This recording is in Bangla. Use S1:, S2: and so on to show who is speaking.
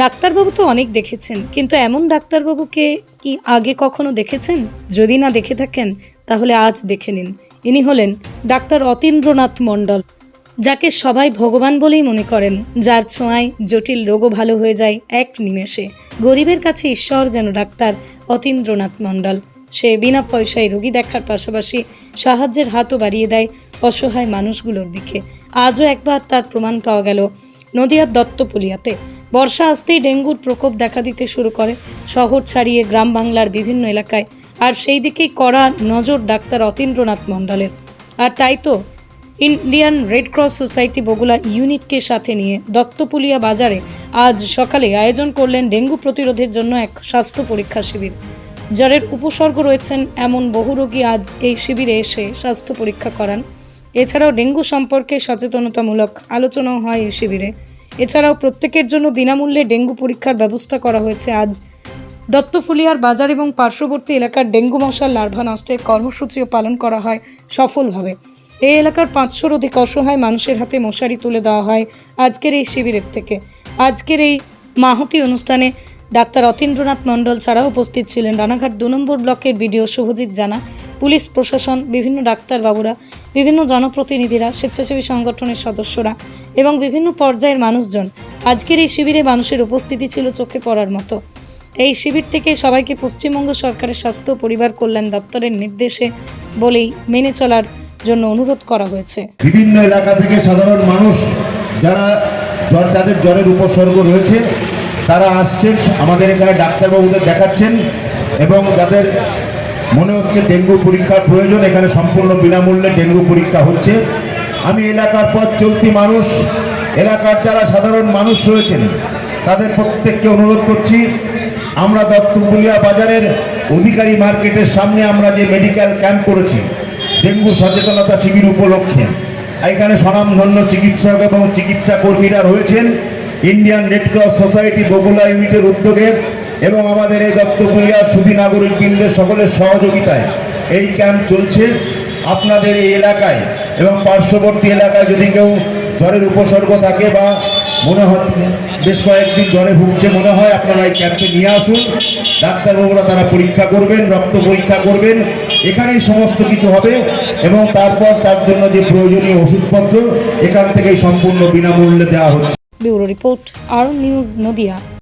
S1: ডাক্তারবাবু তো অনেক দেখেছেন, কিন্তু এমন ডাক্তারবাবুকে কি আগে কখনো দেখেছেন? যদি না দেখে থাকেন, তাহলে আজ দেখে নিন। ইনি হলেন ডাক্তার অতীন্দ্রনাথ মণ্ডল, যাকে সবাই ভগবান বলেই মনে করেন, যার ছোঁয়ায় জটিল রোগও ভালো হয়ে যায় এক নিমেষে। গরিবের কাছে ঈশ্বর যেন ডাক্তার অতীন্দ্রনাথ মণ্ডল। সে বিনা পয়সায় রোগী দেখার পাশাপাশি সাহায্যের হাতও বাড়িয়ে দেয় অসহায় মানুষগুলোর দিকে। আজও একবার তার প্রমাণ পাওয়া গেল নদিয়ার দত্তপুলিয়াতে বর্ষা আসতেই ডেঙ্গুর প্রকোপ দেখা দিতে শুরু করে। শহর ছাড়িয়ে গ্রাম বাংলার বিভিন্ন এলাকায়। আর সেই দিকেই কড়া নজর ডাক্তার অতীন্দ্রনাথ মণ্ডলের। আর তাই তো Indian Red Cross society Bagula ইউনিটকে সাথে নিয়ে দত্তপুলিয়া বাজারে আজ সকালে আয়োজন করলেন ডেঙ্গু প্রতিরোধের জন্য এক স্বাস্থ্য পরীক্ষা শিবির। জ্বরের উপসর্গ রয়েছেন এমন বহু রোগী আজ এই শিবিরে এসে স্বাস্থ্য পরীক্ষা করান। এছাড়াও ডেঙ্গু সম্পর্কে সচেতনতামূলক আলোচনাও হয় এই শিবিরে। এছাড়াও প্রত্যেকের জন্য বিনামূল্যে ডেঙ্গু পরীক্ষার ব্যবস্থা করা হয়েছে আজ। দত্তফুলিয়ার বাজার এবং পার্শ্ববর্তী এলাকার ডেঙ্গু মশার লার্ভা নষ্টের কর্মসূচিও পালন করা হয় সফলভাবে। এই এলাকার পাঁচশোর অধিক অসহায় মানুষের হাতে মশারি তুলে দেওয়া হয় আজকের এই শিবিরের থেকে। আজকের এই মাহতি অনুষ্ঠানে ডাক্তার অতীন্দ্রনাথ মণ্ডল ছাড়াও উপস্থিত ছিলেন। রানাঘাট দু নম্বর ব্লকের বিডিও শুভজিৎ জানা, পুলিশ প্রশাসন, বিভিন্ন ডাক্তারবাবুরা বিভিন্ন জনপ্রতিনিধিরা, স্বেচ্ছাসেবী সংগঠনের সদস্যরা এবং বিভিন্ন পর্যায়ের মানুষজন আজকের এই শিবিরে মানুষের উপস্থিতি ছিল চোখে পড়ার মতো। এই শিবির থেকে সবাইকে পশ্চিমবঙ্গ সরকারের স্বাস্থ্য পরিবার কল্যাণ দপ্তরের নির্দেশে বলেই মেনে চলার জন্য অনুরোধ করা হয়েছে।
S2: বিভিন্ন এলাকা থেকে সাধারণ মানুষ যারা জ্বর, যাদের জ্বরের উপসর্গ রয়েছে, তারা আসছেন, আমাদের এখানে ডাক্তারবাবুদের দেখাচ্ছেন এবং যাদের মনে হচ্ছে ডেঙ্গু পরীক্ষার প্রয়োজন, এখানে সম্পূর্ণ বিনামূল্যে ডেঙ্গু পরীক্ষা হচ্ছে। আমি এলাকার পথ চলতি মানুষ, এলাকার যারা সাধারণ মানুষ রয়েছেন, তাদের প্রত্যেককে অনুরোধ করছি, আমরা দত্তপুলিয়া বাজারের অধিকারী মার্কেটের সামনে আমরা যে মেডিকেল ক্যাম্প করেছি, ডেঙ্গু সচেতনতা শিবির উপলক্ষে, এখানে স্বনামধন্য চিকিৎসক এবং চিকিৎসা কর্মীরা রয়েছেন। Indian Red Cross society Bagula ইউনিটের উদ্যোগে এবং আমাদের এই দত্তপুলিয়া সুধী নাগরিক বৃন্দের সকলের সহযোগিতায় এই ক্যাম্প চলছে। আপনাদের এই এলাকায় এবং পার্শ্ববর্তী এলাকায় যদি কেউ জ্বরের উপসর্গ থাকে বা মনে হয় বেশ কয়েকদিন জ্বরে ভুগছে মনে হয়, আপনারা এই ক্যাম্পে নিয়ে আসুন। ডাক্তারবাবুরা তারা পরীক্ষা করবেন, রক্ত পরীক্ষা করবেন। এখানেই সমস্ত কিছু হবে এবং তারপর তার জন্য যে প্রয়োজনীয় ওষুধপত্র, এখান থেকেই সম্পূর্ণ বিনামূল্যে দেওয়া হচ্ছে।
S1: ব্যুরো রিপোর্ট আর নিউজ নদিয়া।